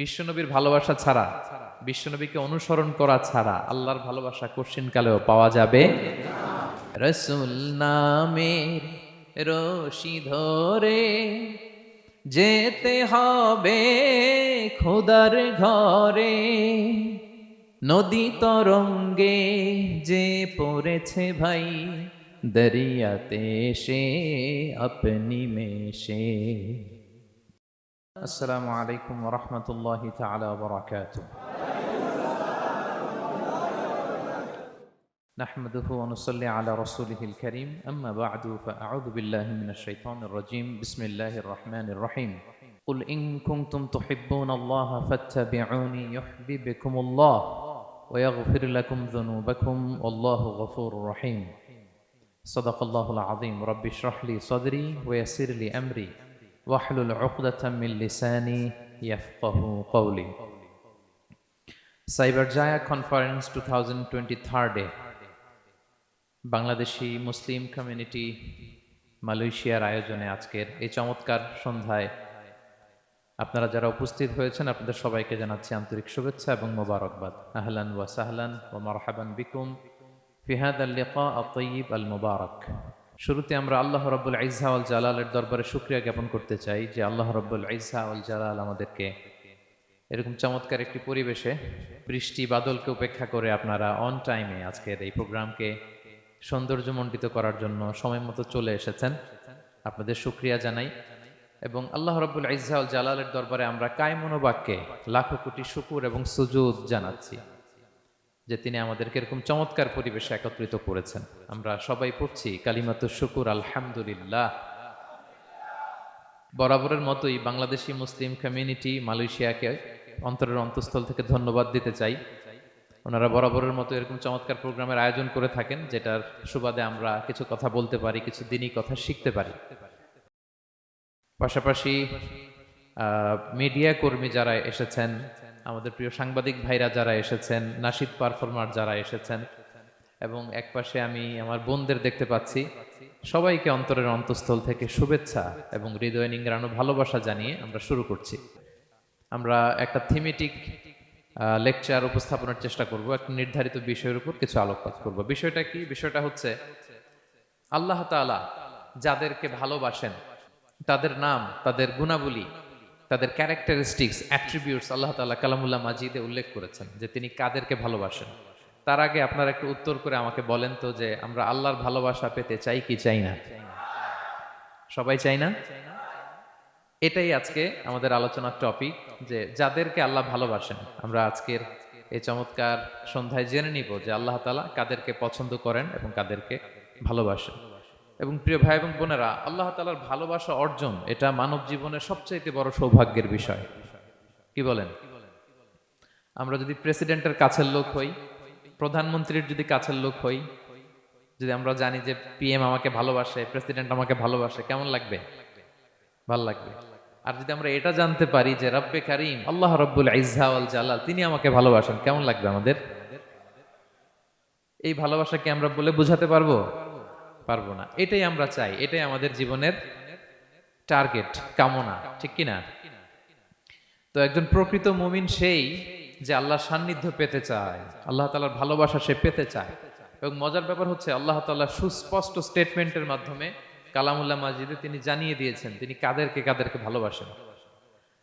বিশ্বনবীর ভালোবাসা ছাড়া, বিশ্বনবীকে অনুসরণ করা ছাড়া আল্লাহর ভালোবাসা কঠিন কালেও পাওয়া যাবে। রসুল নামের রশি ধরে যেতে হবে খোদার ঘরে। নদী তরঙ্গে যে পড়েছে ভাই, দরিয়াতে সে আপনি মেশে। السلام عليكم ورحمة الله تعالى وبركاته. نحمده ونصلي على رسوله الكريم. أما بعد فأعوذ بالله من الشيطان الرجيم. بسم الله الرحمن الرحيم. قل إن كنتم تحبون الله فاتبعوني يحببكم الله ويغفر لكم ذنوبكم والله غفور رحيم. صدق الله العظيم. رب اشرح لي صدري ويسر لي أمري. ওয়াহলুল অকদাতামিল লিসানি ইয়াফকাহু কওলি Cyberjaya conference two thousand twenty Bangladeshi Muslim community মালয়েশিয়ার আয়োজনে আজকের এই চমৎকার সন্ধ্যায় আপনারা যারা উপস্থিত হয়েছেন, আপনাদের সবাইকে জানাচ্ছি আন্তরিক শুভেচ্ছা এবং মোবারকবাদ। আহলান ওয়া সাহলান ও মারহাবান বিকুম ফিহাদ আল লিকা আল মুবারক শুরুতে আমরা আল্লাহ রব্বুল ইজহা আল জালালের দরবারে শুক্রিয়া জ্ঞাপন করতে চাই যে আল্লাহ রব্বুল ইজহা আল জালাল আমাদেরকে এরকম চমৎকার একটি পরিবেশে বৃষ্টি, বাদলকে উপেক্ষা করে আপনারা অন টাইমে আজকের এই প্রোগ্রামকে সৌন্দর্যমণ্ডিত করার জন্য সময় মতো চলে এসেছেন। আপনাদের শুক্রিয়া জানাই। এবং আল্লাহ রব্বুল ইজহা আল জালালের দরবারে আমরা কায় মনোবাক্যে লাখো কোটি শুকুর এবং সুজুদ জানাচ্ছি। যে তিনি আমাদেরকে এরকম চমৎকার পরিবেশে একত্রিত করেছেন। আমরা সবাই পড়ছি কালিমাত শুকুর, আলহামদুলিল্লাহ। বরাবরের মতোই বাংলাদেশি মুসলিম কমিউনিটি মালয়েশিয়াকে অন্তরের অন্তঃস্থল থেকে ধন্যবাদ দিতে চাই। ওনারা বরাবরের মতো এরকম চমৎকার প্রোগ্রামের আয়োজন করে থাকেন, যেটার সুবাদে আমরা কিছু কথা বলতে পারি, কিছু দিনই কথা শিখতে পারি। পাশাপাশি মিডিয়া কর্মী যারা এসেছেন, আমাদের প্রিয় সাংবাদিক ভাইরা যারা এসেছেন, নাসিদ পারফর্মার যারা এসেছেন, এবং একপাশে আমি আমার বোনদের দেখতে পাচ্ছি, সবাইকে অন্তরের অন্তঃস্থল থেকে শুভেচ্ছা এবং হৃদয় নিংড়ানো ভালোবাসা জানিয়ে আমরা শুরু করছি। আমরা একটা থিমেটিক লেকচার উপস্থাপনের চেষ্টা করব, একটা নির্ধারিত বিষয়ের উপর কিছু আলোকপাত করব। বিষয়টা কি? বিষয়টা হচ্ছে, আল্লাহ তাআলা যাদেরকে ভালোবাসেন, তাদের নাম, তাদের গুণাবলী তাদের ক্যারেক্টারিস্টিক্স অ্যাট্রিবিউটস আল্লাহ তাআলা কালামুল্লাহ মাজিদে উল্লেখ করেছেন যে তিনি কাদেরকে ভালোবাসেন। তার আগে আপনারা একটু উত্তর করে আমাকে বলেন তো যে আমরা আল্লাহর ভালোবাসা পেতে চাই কি চাই না? সবাই চাই না? এটাই আজকে আমাদের আলোচনার টপিক যে যাদেরকে আল্লাহ ভালোবাসেন, আমরা আজকের এই চমৎকার সন্ধ্যায় জেনে নিব যে আল্লাহ তালা কাদেরকে পছন্দ করেন এবং কাদেরকে ভালোবাসেন। এবং প্রিয় ভাই এবং বোনেরা, আল্লাহ তালার ভালোবাসা অর্জন এটা মানব জীবনের সবচাইতে বড় সৌভাগ্যের বিষয়। কি বলেন? আমরা যদি প্রেসিডেন্টের কাছের লোক হই, প্রধানমন্ত্রীর যদি কাছের লোক হই, যদি আমরা জানি যে পিএম আমাকে ভালোবাসে, প্রেসিডেন্ট আমাকে ভালোবাসে, কেমন লাগবে? ভালো লাগবে। আর যদি আমরা এটা জানতে পারি যে রব্বে কারিম, আল্লাহ রব্বুল ইজহা আল জালাল, তিনি আমাকে ভালোবাসেন, কেমন লাগবে আমাদের? এই ভালোবাসাকে আমরা বলে বুঝাতে পারব? পারব না। এটাই আমরা চাই। এটাই আমাদের জীবনের টার্গেট কামনা। ঠিক কিনা? তো একজন প্রকৃত মুমিন সেই যে আল্লাহ সান্নিধ্য পেতে চায়। আল্লাহ তালার ভালোবাসা সে পেতে চায়। এবং মজার ব্যাপার হচ্ছে, আল্লাহ তাল্লাহ সুস্পষ্ট স্টেটমেন্টের মাধ্যমে কালামুল্লাহ মাজিদে তিনি জানিয়ে দিয়েছেন, তিনি কাদেরকে কাদেরকে ভালোবাসেন।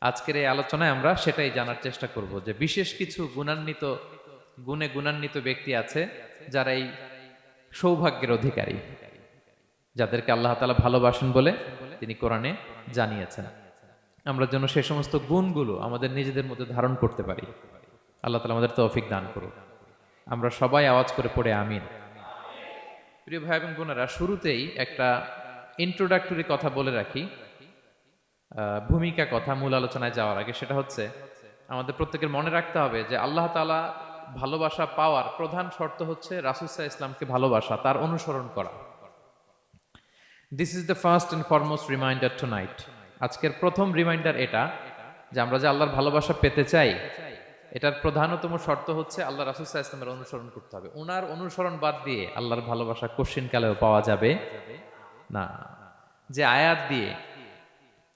আজকের এই আলোচনায় আমরা সেটাই জানার চেষ্টা করব যে বিশেষ কিছু গুণান্বিত, গুণে গুণান্বিত ব্যক্তি আছে যারা এই সৌভাগ্যের অধিকারী। যাদেরকে আল্লাহ তালা ভালোবাসেন বলে তিনি কোরআনে জানিয়েছেন। আমরা যেন সে সমস্ত গুণগুলো আমাদের নিজেদের মধ্যে ধারণ করতে পারি। আল্লাহ তালা আমাদের তৌফিক দান করুক। আমরা সবাই আওয়াজ করে পড়ে আমিন। প্রিয় ভাই এবং বোনেরা, শুরুতেই একটা ইন্ট্রোডাক্টরি কথা বলে রাখি। ভূমিকা কথা মূল আলোচনায় যাওয়ার আগে সেটা হচ্ছে, আমাদের প্রত্যেকের মনে রাখতে হবে যে আল্লাহ তালা ভালোবাসা পাওয়ার প্রধান শর্ত হচ্ছে রাসুসাহ ইসলামকে ভালোবাসা, তার অনুসরণ করা। This is the first and foremost reminder tonight আজকের প্রথম রিমাইন্ডার এটা যে আমরা যে আল্লাহর ভালোবাসা পেতে চাই, এটার প্রধানতম শর্ত হচ্ছে আল্লাহ রাসুসাহ ইসলামের অনুসরণ করতে হবে। ওনার অনুসরণ বাদ দিয়ে আল্লাহর ভালোবাসা কোশ্চিন কালেও পাওয়া যাবে না। যে আয়াত দিয়ে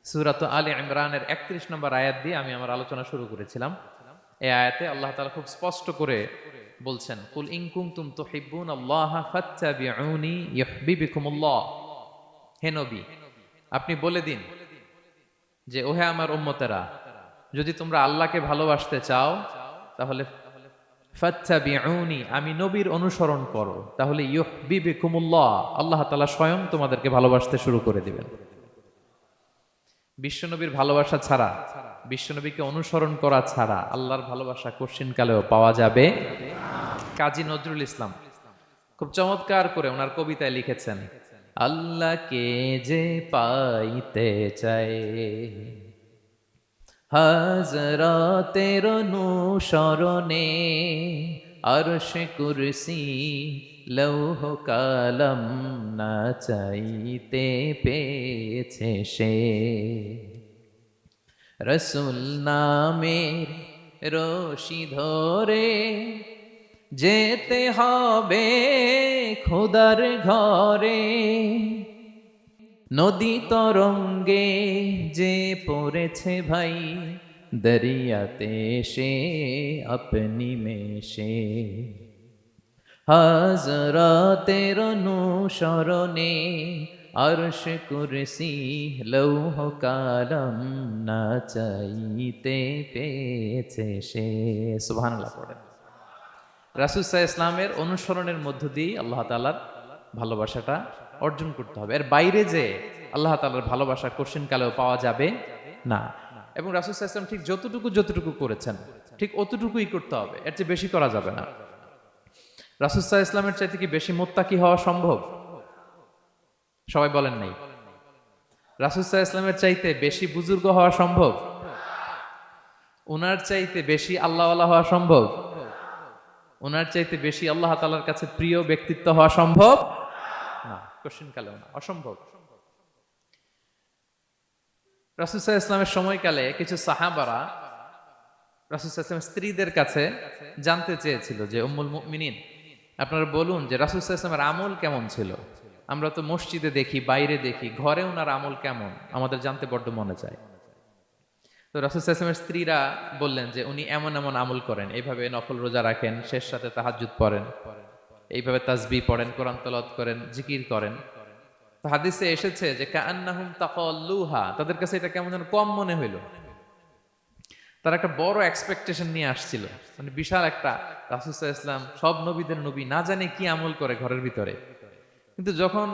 সুরাত আলী ইমরানের একত্রিশ নম্বর আয়াত দিয়ে আমি আমার আলোচনা শুরু করেছিলাম। এই আয়াতে আল্লাহ তাআলা খুব স্পষ্ট করে বলছেন, কুল ইন কুনতুম তুহিব্বুন আল্লাহ ফাত্তাবিউনি ইউহিব্বুকুমুল্লাহ। হে নবী, আপনি বলে দিন যে, ওহে আমার উম্মতেরা, যদি তোমরা আল্লাহকে ভালোবাসতে চাও, তাহলে আমি নবীর অনুসরণ করো। তাহলে আল্লাহ তাআলা স্বয়ং তোমাদেরকে ভালোবাসতে শুরু করে দিবেন। বিশ্বনবীর ভালোবাসা ছাড়া বিশ্বনবীকে অনুসরণ করা ছাড়া আল্লাহর ভালোবাসা কঠিন কালেও পাওয়া যাবে। কাজী নজরুল ইসলাম খুব চমৎকার করে ওনার কবিতায় লিখেছেন, আল্লাহকে যে পাইতে চায়, হাজরাতের অনুসরণে আরশ কুরসি লৌহ কালম না চাইতে পেয়েছে সে। রসুল নামের রশি ধরে যেতে হবে খোদার ঘরে। নদী তরঙ্গে যে পড়েছে ভাই, দরিয়াতে সে আপনি মেশে। হাজরাতের অনুসরণে আরশ কুরসি লৌহ কালম না চাইতে পেয়েছে সে। সুবহানাল্লাহ পড়ে রাসুসাহ ইসলামের অনুসরণের মধ্য দিয়ে আল্লাহ তালার ভালোবাসাটা অর্জন করতে হবে। এর বাইরে যে আল্লাহ তালার ভালোবাসা কোশ্চিন কালেও পাওয়া যাবে না। এবং রাসুসাহ ইসলাম ঠিক যতটুকু যতটুকু করেছেন, ঠিক অতটুকুই করতে হবে। এর চেয়ে বেশি করা যাবে না। রাসুসাহ ইসলামের চাইতে কি বেশি মোত্তাকি হওয়া সম্ভব? সবাই বলেন নাই। রাসুসাহ ইসলামের চাইতে বেশি বুজুর্গ হওয়া সম্ভব? ওনার চাইতে বেশি আল্লাহওয়ালা হওয়া সম্ভব? ওনার চাইতে বেশি আল্লাহ তালার কাছে প্রিয় ব্যক্তিত্ব হওয়া সম্ভব? না কোশ্চিন কালেও না, অসম্ভব। রাসুসাহ ইসলামের সময়কালে কিছু সাহাবারা রাসুসাহ ইসলামের স্ত্রীদের কাছে জানতে চেয়েছিল যে, উম্মুল মুমিনিন, আপনারা বলুন যে রাসুসাহ ইসলামের আমল কেমন ছিল? আমরা তো মসজিদে দেখি, বাইরে দেখি, ঘরে ওনার আমল কেমন? আমাদের জানতে বড্ড মনে চায়। তো রাসুসাহ ইসলামের স্ত্রীরা বললেন যে উনি এমন এমন আমল করেন, এইভাবে নফল রোজা রাখেন, শেষ সাথে তাহাজুদ পড়েন, এইভাবে তাজবি পড়েন, কোরআন তলত করেন, জিকির করেন। তো হাদিসে এসেছে যে কান্নাহুম তাকাল্লুহা তাদের কাছে এটা কেমন যেন কম মনে হইল। তারা একটা বড় এক্সপেকটেশন নিয়ে আসছিল। মানে বিশাল একটা রাসুসাহ ইসলাম সব নবীদের নবী না জানে কি আমল করে ঘরের ভিতরে। কিন্তু যখন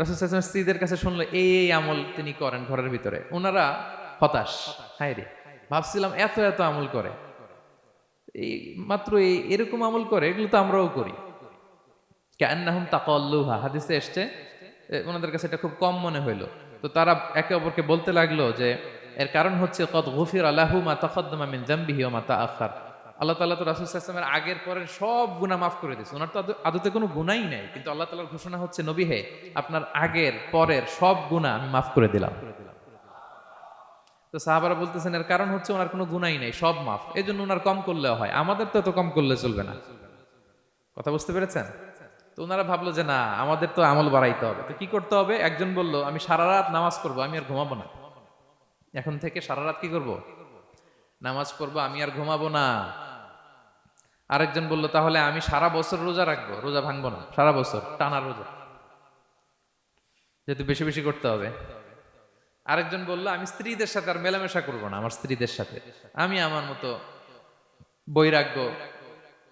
ইসলাম স্ত্রীদের কাছে শুনলো, এই এই আমল তিনি করেন ঘরের ভিতরে, ওনারা হতাশ। হায় রে, ভাবছিলাম এত এত আমল করে। এই মাত্র এই, এরকম আমল করে, এগুলো তো আমরাও করি। কান্নাহুম তাকাল্লুহা হাদিসে এসছে ওনাদের কাছে এটা খুব কম মনে হইল। তো তারা একে অপরকে বলতে লাগল যে, এর কারণ হচ্ছে, কদ গফির আলাহু মা তাকদ্দামা মিন যামবিহি ওয়া মা আল্লাহ তাআলা তো রাসূল ওয়াসাল্লামের আগের, পরের সব গুনাহ মাফ করে দিয়েছে। ওনার তো আদতে কোনো গুনাহই নাই। কিন্তু আল্লাহ তাআলার ঘোষণা হচ্ছে, নবী হে, আপনার আগের, পরের সব গুনাহ আমি মাফ করে দিলাম। তো সাহাবারা বলতেছেন, এর কারণ হচ্ছে ওনার কোনো গুনাই নেই, সব মাফ এই জন্য ওনার কম করলেও হয়। আমাদের তো এত কম করলে চলবে না। কথা বুঝতে পেরেছেন? তো ওনারা ভাবলো যে, না, আমাদের তো আমল বাড়াইতে হবে। তো কি করতে হবে? একজন বলল, আমি সারা রাত নামাজ পড়ব, আমি আর ঘুমাবো না। এখন থেকে সারা রাত কি করব? নামাজ পড়ব, আমি আর ঘুমাবো না। আরেকজন বলল, তাহলে আমি সারা বছর রোজা রাখব? রোজা ভাঙবো না, সারা বছর, টানা রোজা। যেহেতু বেশি বেশি করতে হবে। আরেকজন বলল, আমি স্ত্রীদের সাথে আর মেলামেশা করব না, আমার স্ত্রীদের সাথে। আমি আমার মতো বৈরাগ্য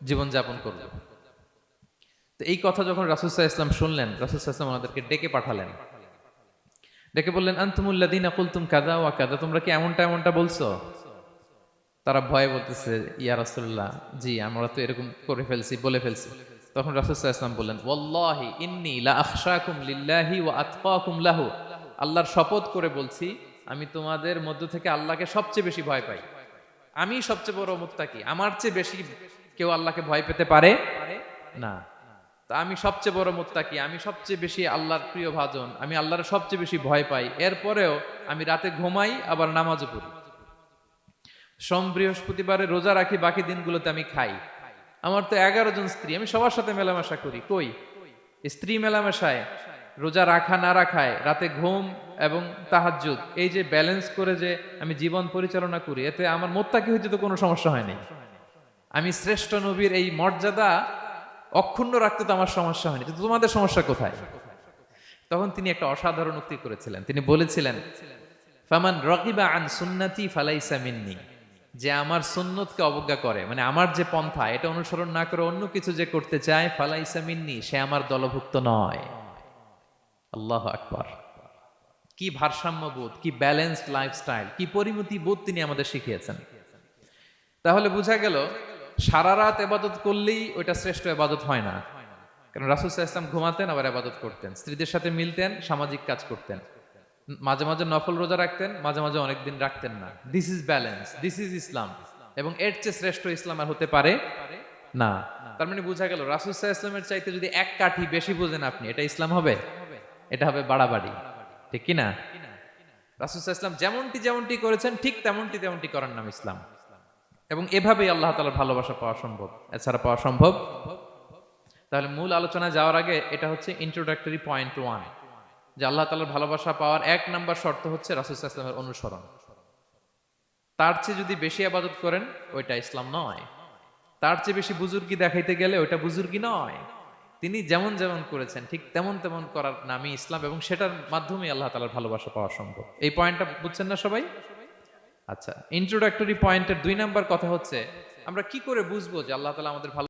জীবনযাপন করব। তো এই কথা যখন রাসুসাহ ইসলাম শুনলেন রাসুসাহ ইসলাম ওনাদেরকে ডেকে পাঠালেন। ডেকে বললেন আন্তমুল্লাদিন আকুল তুম কাদা ওয়া কাদা তোমরা কি এমনটা এমনটা বলছো? তারা ভয়ে বলতেছে, ইয়া রাসূলুল্লাহ, জি, আমরা তো এরকম করে ফেলছি, বলে ফেলছি। তখন ইসলাম বললেন, ওয়াল্লাহি ইন্নী আতকাকুম লাহু। আল্লাহর শপথ করে বলছি, আমি তোমাদের মধ্য থেকে আল্লাহকে সবচেয়ে বেশি ভয় পাই। আমি সবচেয়ে বড় মুত্তাকি, আমার চেয়ে বেশি কেউ আল্লাহকে ভয় পেতে পারে? না। তা আমি সবচেয়ে বড় মুত্তাকি, আমি সবচেয়ে বেশি আল্লাহর প্রিয় ভাজন, আমি আল্লাহর সবচেয়ে বেশি ভয় পাই। এরপরেও আমি রাতে ঘুমাই, আবার নামাজও পড়ি। সোম বৃহস্পতিবারে রোজা রাখি, বাকি দিনগুলোতে আমি খাই। আমার তো এগারো জন স্ত্রী, আমি সবার সাথে মেলামেশা করি। কই? স্ত্রী মেলামেশায়, রোজা রাখা না রাখায়, রাতে ঘুম এবং তাহাজ্জুদ, এই যে ব্যালেন্স করে যে আমি জীবন পরিচালনা করি, এতে আমার মোত্তাকি হইতে তো কোনো সমস্যা হয়নি। আমি শ্রেষ্ঠ নবীর এই মর্যাদা অক্ষুণ্ণ রাখতে তো আমার সমস্যা হয়নি। তোমাদের সমস্যা কোথায়? তখন তিনি একটা অসাধারণ উক্তি করেছিলেন। তিনি বলেছিলেন, ফামান রকিবা আন সুন্নাতি ফালাইসা মিন্নি। যে আমার সুন্নতকে অবজ্ঞা করে মানে আমার যে পন্থা, এটা অনুসরণ না করে অন্য কিছু যে করতে চায়, ফালাইসা মিন্নি, সে আমার দলভুক্ত নয়। আল্লাহ আকবর। কি ভারসাম্যবোধ, কি ব্যালেন্সড লাইফস্টাইল কি পরিমতি বোধ তিনি আমাদের শিখিয়েছেন। তাহলে বোঝা গেল, সারা রাত এবাদত করলেই ওইটা শ্রেষ্ঠ এবাদত হয় না। কারণ রাসুল ইসলাম ঘুমাতেন, আবার এবাদত করতেন। স্ত্রীদের সাথে মিলতেন, সামাজিক কাজ করতেন। মাঝে মাঝে নফল রোজা রাখতেন, মাঝে মাঝে অনেকদিন রাখতেন না। This is balance this is Islam এবং এর চেয়ে শ্রেষ্ঠ ইসলাম আর হতে পারে না। তার মানে বোঝা গেল, রাসুল ইসলামের চাইতে যদি এক কাঠি বেশি বোঝেন আপনি, এটা ইসলাম হবে? এটা হবে বাড়াবাড়ি। ঠিক কি না রাসুল ইসলাম যেমনটি যেমনটি করেছেন, ঠিক তেমনটি তেমনটি করার নাম ইসলাম এবং এভাবেই আল্লাহ তালার ভালোবাসা পাওয়া সম্ভব, এছাড়া পাওয়া সম্ভব। তাহলে মূল আলোচনা যাওয়ার আগে এটা হচ্ছে ইন্ট্রোডাক্টরি পয়েন্ট ওয়ান যে আল্লাহ তালার ভালোবাসা পাওয়ার এক নাম্বার শর্ত হচ্ছে রাসুল ইসলামের অনুসরণ। তার চেয়ে যদি বেশি আবাদত করেন, ওইটা ইসলাম নয়। তার চেয়ে বেশি বুজুর্গি দেখাইতে গেলে ওইটা বুজুর্গি নয়। তিনি যেমন যেমন করেছেন, ঠিক তেমন তেমন করার নামই ইসলাম এবং সেটার মাধ্যমে আল্লাহ তালার ভালোবাসা পাওয়া সম্ভব। এই পয়েন্টটা বুঝছেন না সবাই? আচ্ছা ইন্ট্রোডাক্টরি পয়েন্টের দুই নাম্বার কথা হচ্ছে, আমরা কি করে বুঝব যে আল্লাহ তালা আমাদের